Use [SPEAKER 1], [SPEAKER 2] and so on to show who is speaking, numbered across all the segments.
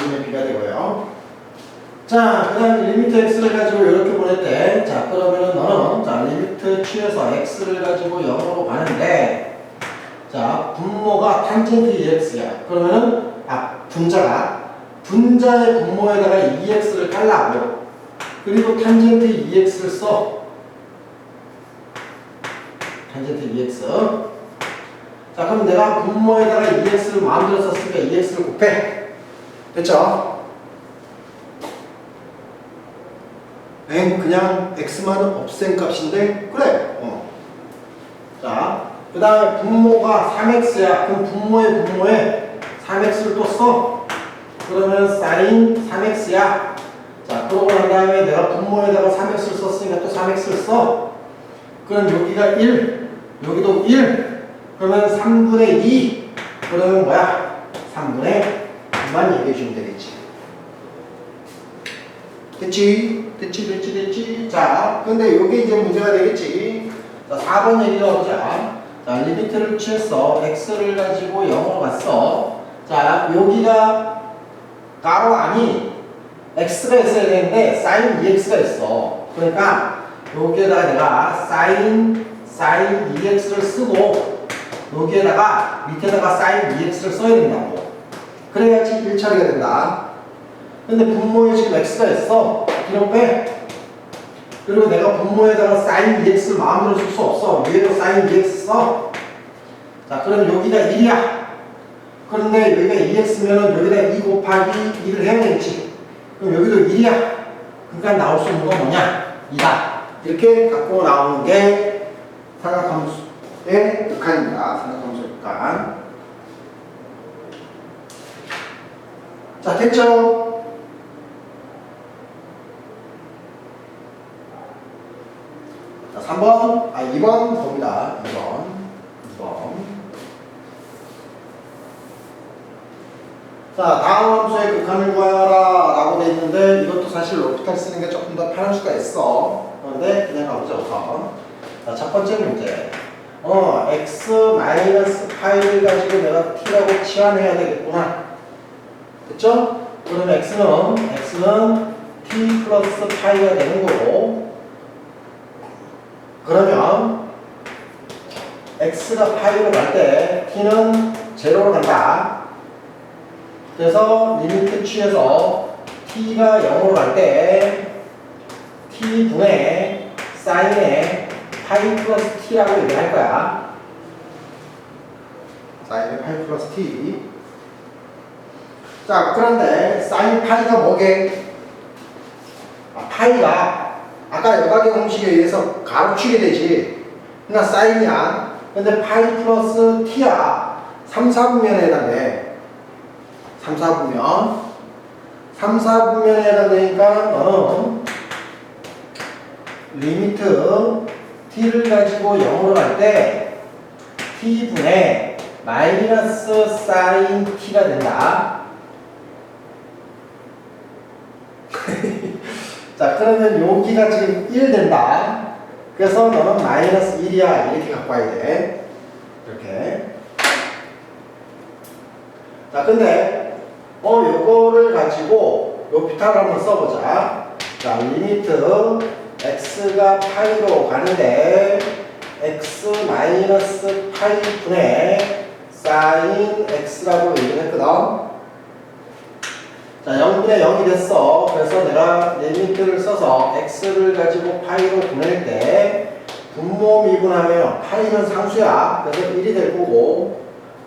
[SPEAKER 1] 2분의 b가 되고요. 자, 그 다음에 리미트 x를 가지고 이렇게 보낼 때, 자, 그러면은 너는, 자, 리미트 취해서 x를 가지고 0으로 가는데, 자, 분모가 탄젠트 2x야. 그러면은, 아, 분자가, 분자의 분모에다가 2x를 깔라고, 그리고 탄젠트 2x를 써. 탄젠트 2x. 자, 그럼 내가 분모에다가 2x를 마음대로 썼으니까 2x를 곱해. 됐죠? 엥 그냥 x만 없앤 값인데 그래. 어. 자그 다음에 분모가 3x야. 그럼 분모의 분모에 3x를 또 써. 그러면 사인 3x야. 자 그러고 난 다음에 내가 분모에다가 3x를 썼으니까 또 3x를 써. 그럼 여기가 1 여기도 1 그러면 3분의 2 그러면 뭐야? 3분의 2 만 얘기해 주면 되겠지 됐지? 됐지, 됐지, 됐지? 자, 근데 요게 이제 문제가 되겠지. 자, 4번 얘기가 보자. 자, 리미트를 취했어. x를 가지고 0으로 갔어. 자, 여기가 가로 아니 x가 있어야 되는데 sin 2x가 있어. 그러니까 여기에다가 내가 sin, sin 2x를 쓰고 여기에다가 밑에다가 sin 2x를 써야 된다고. 그래야지 1처리가 된다. 근데 분모에 지금 x가 있어. 이런 빼. 그리고 내가 분모에다가 sin dx를 마음대로 쓸 수 없어. 위에도 sin dx 써. 자, 그럼 여기가 1이야. 그런데 여기가 2x면은 여기다 2 곱하기 1을 해야 되겠지. 그럼 여기도 1이야. 그러니까 나올 수 있는 건 뭐냐? 2다. 이렇게 갖고 나오는 게 삼각함수의 극한입니다. 삼각함수의 극한. 자, 됐죠? 자, 3번, 아, 2번 봅니다. 2번. 2번. 자, 다음 함수의 극한을 구하라 라고 돼 있는데 이것도 사실 로피탈 쓰는 게 조금 더 편할 수가 있어. 그런데 그냥 가보자, 우선. 자, 첫 번째 문제. 어, x 마이너스 파이를 가지고 내가 t라고 치환해야 되겠구나. 됐죠? 그러면 x는, x는 t 플러스 파이가 되는 거고, 그러면 x가 파이로 갈 때 t는 제로로 간다. 그래서 리미트 취해서 t가 0으로 갈 때 t분의 사인의 파이 플러스 t라고 얘기할 거야. 사인의 파이 플러스 t. 자, 그런데 사인 파이가 뭐게? 아, 파이가 아까 여각의 공식에 의해서 가로치게 되지. 그러니까 사인이야. 근데 파이 플러스 t야. 3, 4분면에 해당돼. 3, 4분면. 3, 4분면에 해당되니까 너는 리미트 t를 가지고 0으로 갈 때 t분의 마이너스 사인 t가 된다. 자, 그러면 여기가 지금 1 된다. 그래서 너는 마이너스 1이야. 이렇게 갖고 와야 돼. 이렇게. 자, 근데, 어, 요거를 가지고 로피탈을 한번 써보자. 자, 리미트 x가 파이로 가는데, x 마이너스 파이 분의 사인 x라고 얘기를 했거든. 자, 0분의 0이 됐어. 그래서 내가 리미트를 써서 x를 가지고 파이로 보낼 때 분모 미분하면 파이는 상수야. 그래서 1이 될 거고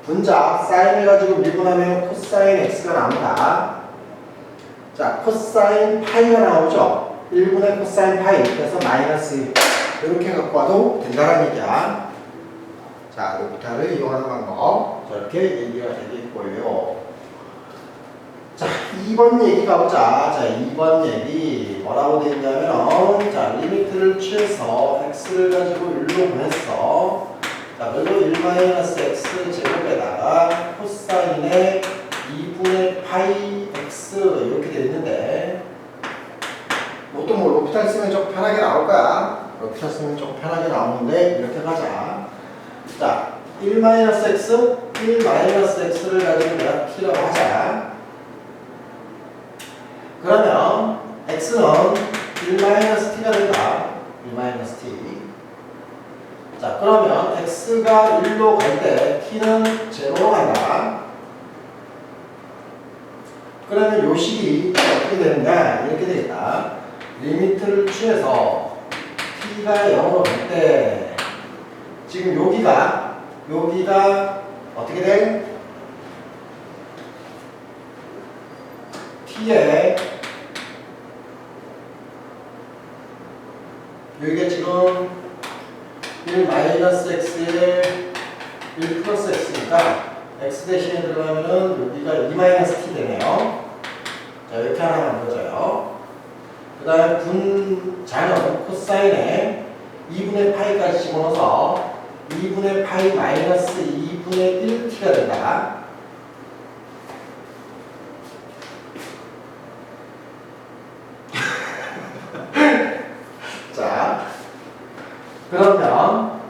[SPEAKER 1] 분자 사인을 가지고 미분하면 코사인 x가 나온다. 자, 코사인 파이가 나오죠. 1분의 코사인 파이. 그래서 마이너스 1. 이렇게 갖고 와도 된다는 얘기야. 자, 로피탈을 이용하는 방법. 저렇게 얘기가 되겠고요. 자, 2번 얘기 가보자. 자, 2번 얘기 뭐라고 돼 있냐면, 자, 리미트를 취해서 x를 가지고 1로 보냈어. 자, 그리고 1-x 제곱에다가 코사인의 2분의 파이 x 이렇게 돼 있는데, 뭐또 뭐 로피탈 쓰면 좀 편하게 나올 거야. 로피탈 쓰면 좀 편하게 나오는데, 이렇게 가자. 자, 1-x, 1-x를 가지고 내가 t라고 하자. 그러면 x는 1-t가 된다. 1-t. 자, 그러면 x가 1로 갈 때 t는 제로로 간다. 그러면 요 식이 어떻게 되느냐? 이렇게 되겠다. 리미트를 취해서 t가 0으로 갈 때 지금 여기가 여기가 어떻게 돼? t에 여기가 지금 1 마이너스 x에 1 플러스 x니까 x 대신에 들어가면은 여기가 2 마이너스 t 되네요. 자 이렇게 하나 만들어져요. 그 다음에 분 자는 코사인에 2분의 파이까지 집어넣어서 2분의 파이 마이너스 2분의 1t가 된다. 자, 그러면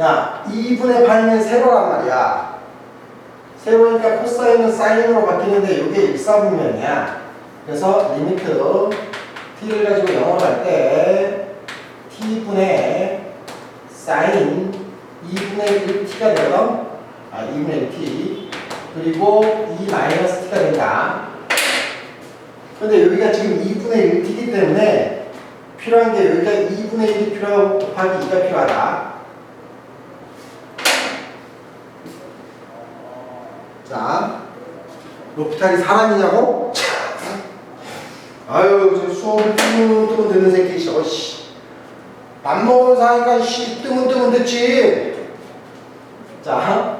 [SPEAKER 1] 야 2분의 파이는 세로란 말이야. 세로니까 코사인은 사인으로 바뀌는데 이게 일사분면이야. 그래서 리미트 t를 가지고 0으로 갈때 t분의 사인 2분의 1t가 되거든. 아 2분의 1t 그리고 2 마이너스 t가 된다. 근데 여기가 지금 2분의 1t이기 때문에 필요한 게 여기가 2분의 1이 필요하고 곱하기 2가 필요하다. 자, 로피탈이 사람이냐고? 아유, 저 수업을 뜨문뜨문 듣는 새끼, 저거, 씨. 밥 먹는 사이가, 씨, 뜨문뜨문 듣지? 자,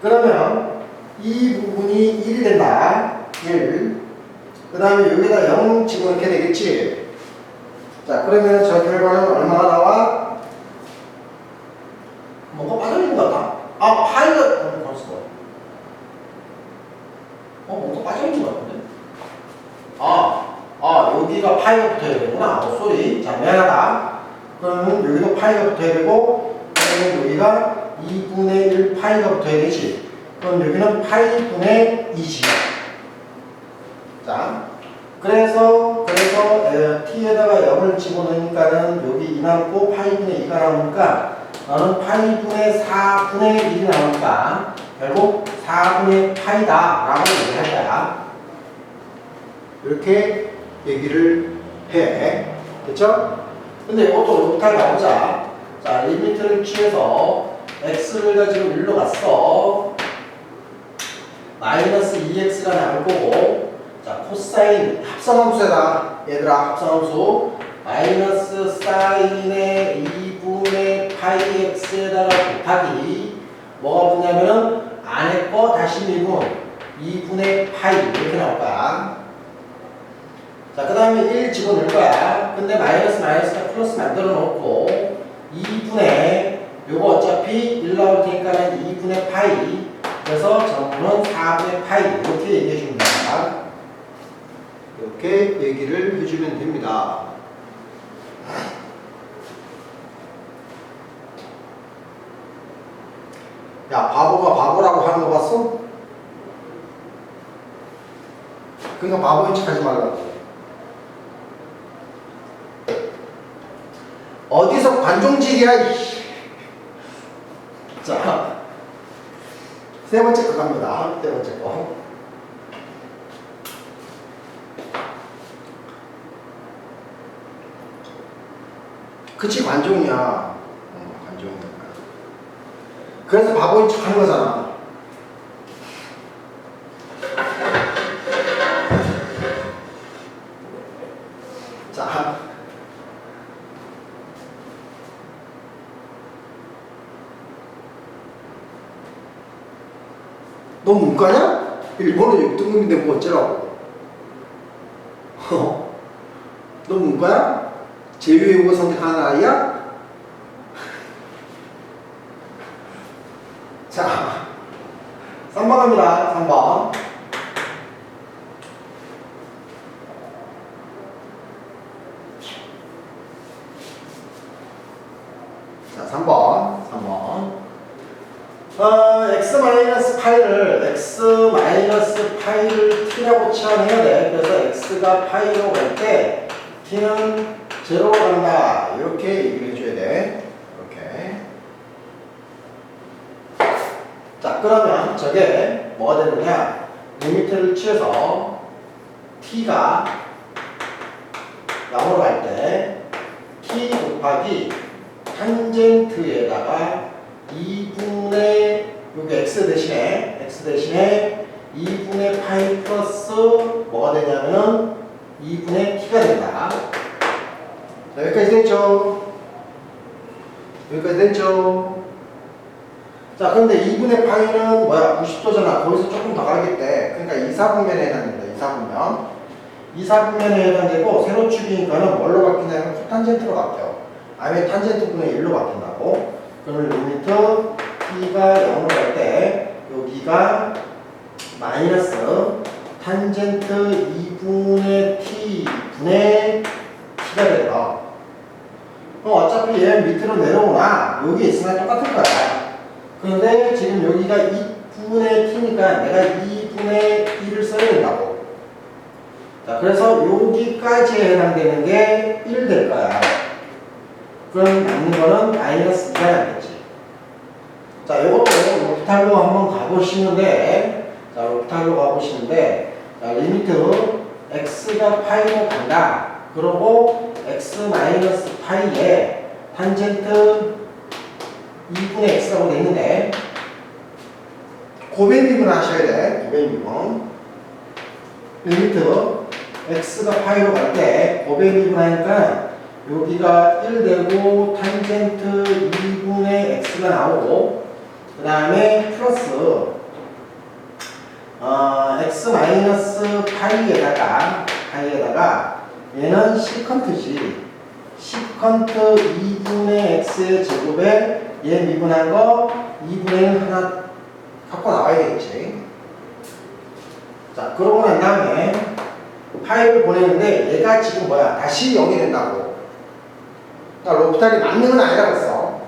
[SPEAKER 1] 그러면 이 부분이 1이 된다. 1. 그 다음에 여기다 0 집어넣게 되겠지? 자, 그러면 저 결과는 얼마가 나와? 뭔가 빠져있는 것 같다. 아, 파이가, 어, 벌써. 어, 뭔가 빠져있는 것 같은데? 아, 아, 여기가 파이가 붙어야 되구나. 어, 쏘리. 자, 미안하다. 그러면 여기도 파이가 붙어야 되고, 그러면 여기가 2분의 1 파이가 붙어야 되지. 그럼 여기는 파이 분의 2지. 자, 그래서 에, t에다가 0을 집어넣으니까는 여기 2 남고 파이분의 2가 나오니까 너는 파이분의 4분의 1이 나오니까 결국 4분의 파이다 라고 얘기할 거야. 이렇게 얘기를 해. 됐죠? 근데 이것도 로탈 나오자 자 리미트를 취해서 x를 가지고 1로 갔어. 마이너스 2x가 나올 거고 자, 코사인 합성함수에다 얘들아 합성함수 마이너스 사인의 2분의 파이 x에다가 곱하기 뭐가 붙냐면은 안에 거 다시 미분 2분의 파이 이렇게 나올 거야. 자, 그 다음에 1 집어넣을 거야. 근데 마이너스 마이너스가 플러스 만들어 놓고 2분의 요거 어차피 1 나올 테니까는 2분의 파이 그래서 전부는 4분의 파이 이렇게 얘기해 줍니다 이렇게 얘기를 해주면 됩니다. 야, 바보가 바보라고 하는 거 봤어? 그러니까 바보인 척 하지 말라고. 어디서 관종질이야. 자, 세 번째 거 갑니다. 세 번째 거. 그치 관종이야. 어, 관종이야. 그래서 바보인 척 하는 거잖아. 자. 너 문과냐? 일본어 육등급인데 뭐 어쩌라고? 어? 너 문과야? 제외국어 선택하는 아이야? 자, 3번 갑니다. 3번. 자, 3번. 3번. 어, x 마이너스 파이를 x 마이너스 파이를 t라고 치환해야 돼. 그래서 x가 파이로 갈 때 t는 제로로 간다. 이렇게 얘기를 해줘야 돼. 이렇게. 자, 그러면 저게 뭐가 되느냐? 리미트를 취해서 t가 0으로 갈 때 t 곱하기 탄젠트에다가 2분의 여기 x 대신에 x 대신에 2분의 파이 플러스 뭐가 되냐면 2분의 t가 된다. 자, 여기까지 됐죠? 여기까지 됐죠? 자, 근데 2분의 파이는 뭐야? 90도잖아. 거기서 조금 더 가겠대. 그러니까 이사분면에 해당됩니다. 이사분면. 이사분면에 해당되고 세로축이니까는 뭘로 바뀌냐면 코탄젠트로 바뀌어. 아니면 탄젠트 분의 1로 바뀐다고. 그러면 리미트 t가 0으로 갈 때 여기가 마이너스 탄젠트 2분의 t 분의 t가 되더라. 어, 어차피 얘 밑으로 내려오나 여기 있으나 똑같을 거야. 그런데 지금 여기가 2분의 t니까 내가 2분의 1을 써야 된다고. 자, 그래서 여기까지 해당되는 게 1 될 거야. 그럼 남는 거는 마이너스 2가 남겠지. 자, 이것도 옵탈로 한번 가보시는데, 자, 옵탈로 가보시는데, 자, 리미트 x가 파이로 간다. 그러고 x 마이너스 파이에 탄젠트 2분의 x라고 돼 있는데, 고배 미분 하셔야 돼. 고배 미분. 리미트 x가 파이로 갈 때 고배 미분 하니까 여기가 1 되고 탄젠트 2분의 x가 나오고 그 다음에 플러스 어, x 마이너스 파이에다가 파이에다가 얘는 시컨트지. 시컨트 2분의 x의 제곱에 얘 미분한 거 2분의 1 하나 갖고 나와야 되겠지. 자 그러고 난 다음에 파이를 보내는데 얘가 지금 뭐야? 다시 0이 된다고. 그러니까 로프탈이 맞는 건 아니라고 했어.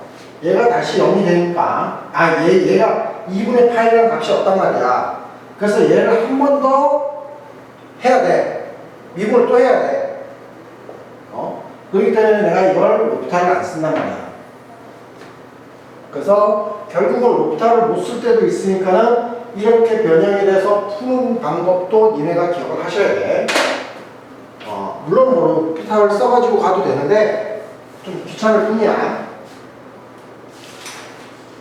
[SPEAKER 1] 얘가 다시 0이 되니까. 아 얘, 얘가 2분의 파이라는 값이 없단 말이야. 그래서 얘를 한 번 더 해야 돼. 미분을 또 해야 돼. 어? 그렇기 때문에 내가 이걸 로프탈을 안 쓴단 말이야 그래서 결국은 로프탈을 못쓸 때도 있으니까는 이렇게 변형이 돼서 푸는 방법도 니네가 기억을 하셔야 돼. 어, 물론 뭐 로프탈을 써가지고 가도 되는데 좀 귀찮을 뿐이야.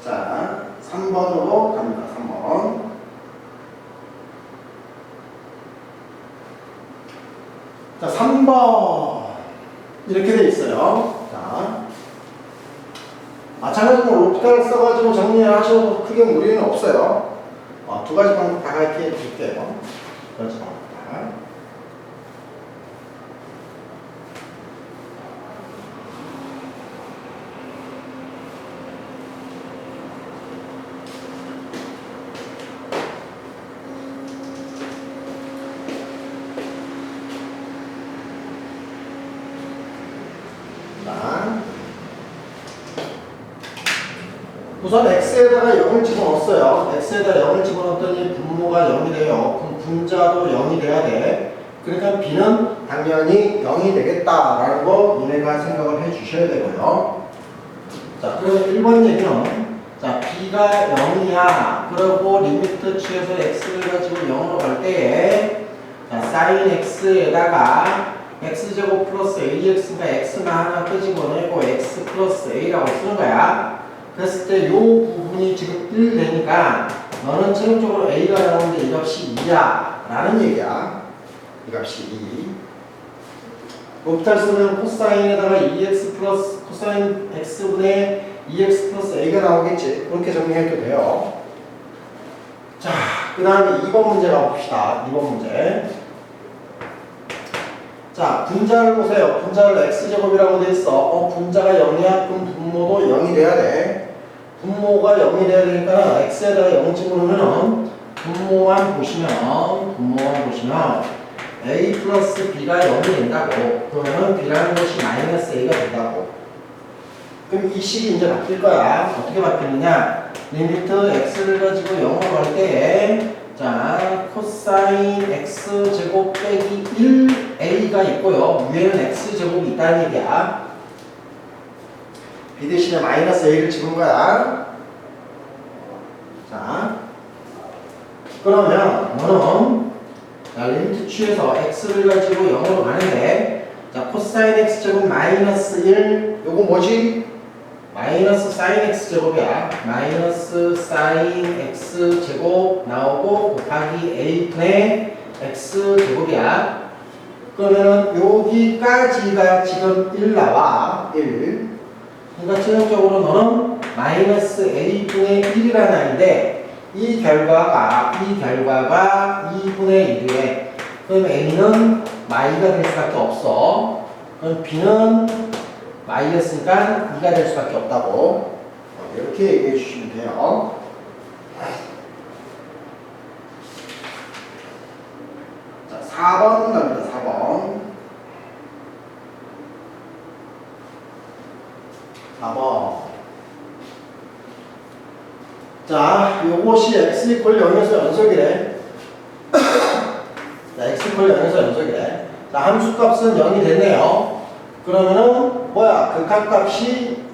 [SPEAKER 1] 자, 3번으로 갑니다. 3번. 자, 3번. 이렇게 돼 있어요. 자. 마찬가지로 로프탈을 써가지고 정리를 하셔도 크게 무리는 없어요. 어, 두 가지 방법 다 가르쳐 드릴게요. 두 가지 우선 x에다가 0을 집어넣었어요. x에다 0을 집어넣었더니 분모가 0이 돼요. 그럼 분자도 0이 돼야 돼. 그러니까 b는 당연히 0이 되겠다라는 거 니네가 생각을 해 주셔야 되고요. 자, 그리고 1번 얘기는 자, b가 0이야. 그리고 리미트 취해서 x를 가지고 0으로 갈 때에 자, sin x에다가 x제곱 플러스 ax가 x만 하나 끄집어내고 x 플러스 a라고 쓰는 거야. 그랬을 때 이 부분이 지금 1 되니까 너는 최종적으로 A가 나오는데 이 값이 2야 라는 얘기야. 이 값이 2 옵탈 쓰면 코사인에다가 2x 플러스 코사인 x분의 2x 플러스 A가 나오겠지. 그렇게 정리해도 돼요. 자 그 다음에 2번 문제 가봅시다. 2번 문제. 자 분자를 보세요. 분자를 x제곱이라고 돼 있어. 어 분자가 0이야? 그럼 분모도 0이 돼야 돼 분모가 0이 돼야 되니까 x에다가 0 집어넣으면 분모만 보시면 분모만 보시면 a 플러스 b가 0이 된다고 그러면 b라는 것이 마이너스 a가 된다고 그럼 이 식이 이제 바뀔 거야 어떻게 바뀌느냐 리미트 x를 가지고 0으로 갈 때에 자, 코사인 x 제곱 빼기 1a가 있고요. 위에는 x 제곱이 있다는 얘기야. B 대신에 마이너스 a를 집은 거야. 자, 그러면 너는 자, 리미트 취해서 x를 가지고 0으로 가는데 자, 코사인 x 제곱 마이너스 1 요거 뭐지? 마이너스 사인 x 제곱이야. 마이너스 사인 x 제곱 나오고 곱하기 a 분의 x 제곱이야. 그러면은 여기까지가 지금 1 나와. 1. 그러니까 최종적으로 너는 마이너스 a 분의 1이라는 아인데 이 결과가 이 결과가 2분의 1이에 그럼 a는 마이가 될 수밖에 없어. 그럼 b는 마이였으니까 2가 될 수밖에 없다고 어, 이렇게 얘기해 주시면 돼요. 자, 4번 갑니다. 4번. 4번. 자, 요것이 x 이퀄 0에서 연속이래. 자, x 이퀄 0에서 연속이래. 자, 함수 값은 0이 됐네요. 그러면은 뭐야? 극한 값이